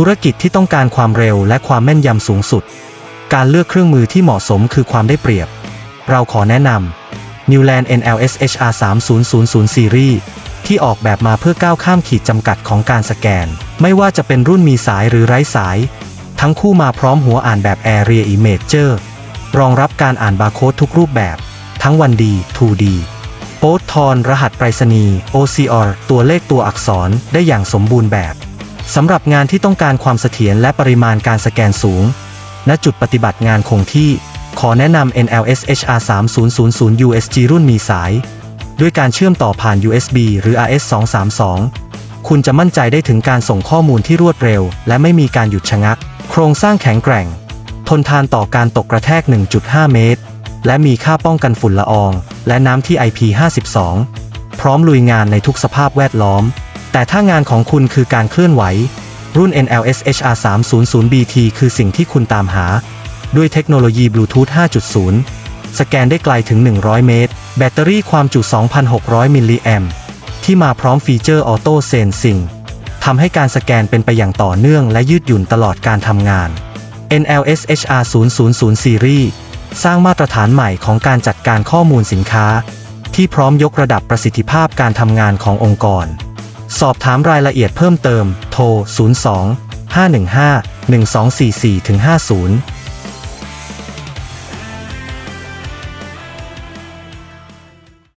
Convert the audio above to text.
ธุรกิจที่ต้องการความเร็วและความแม่นยำสูงสุด การเลือกเครื่องมือที่เหมาะสมคือความได้เปรียบ เราขอแนะนำ Newland NLS HR 3000 Series ที่ออกแบบมาเพื่อก้าวข้ามขีดจำกัดของการสแกน ไม่ว่าจะเป็นรุ่นมีสายหรือไร้สาย ทั้งคู่มาพร้อมหัวอ่านแบบ Area Imager รองรับการอ่านบาร์โค้ดทุกรูปแบบ ทั้ง 1D 2D โป๊ตทอนรหัสไปรษณีย์ OCR ตัวเลขตัวอักษรได้อย่างสมบูรณ์แบบ สำหรับงานที่ต้องการความเสถียรและปริมาณการสแกนสูง ณ จุดปฏิบัติงานคงที่ ขอแนะนำ NLS HR 3000 USG รุ่นมีสาย ด้วยการเชื่อมต่อผ่าน USB หรือ RS 232คุณจะมั่นใจได้ถึงการส่งข้อมูลที่รวดเร็ว และไม่มีการหยุดชะงัก โครงสร้างแข็งแกร่ง ทนทานต่อการตกกระแทก 1.5 เมตร และมีค่าป้องกันฝุ่นละออง และน้ำที่ IP52 พร้อมลุยงานในทุกสภาพแวดล้อม แต่ถ้างานของคุณคือการเคลื่อนไหว รุ่น NLS HR 300 BT คือสิ่งที่คุณตามหา ด้วยเทคโนโลยีบลูทูธ 5.0 สแกนได้ไกลถึง 100 เมตร แบตเตอรี่ความจุ 2,600 มิลลิแอมที่มาพร้อมฟีเจอร์ออโต้เซนซิงทำให้การสแกนเป็นไปอย่างต่อเนื่องและยืดหยุ่นตลอดการทำงาน NLS HR 000 Series สร้างมาตรฐานใหม่ของการจัดการข้อมูลสินค้า ที่พร้อมยกระดับประสิทธิภาพการทำงานขององค์กร สอบถามรายละเอียดเพิ่มเติม โทร 02 515 1244 50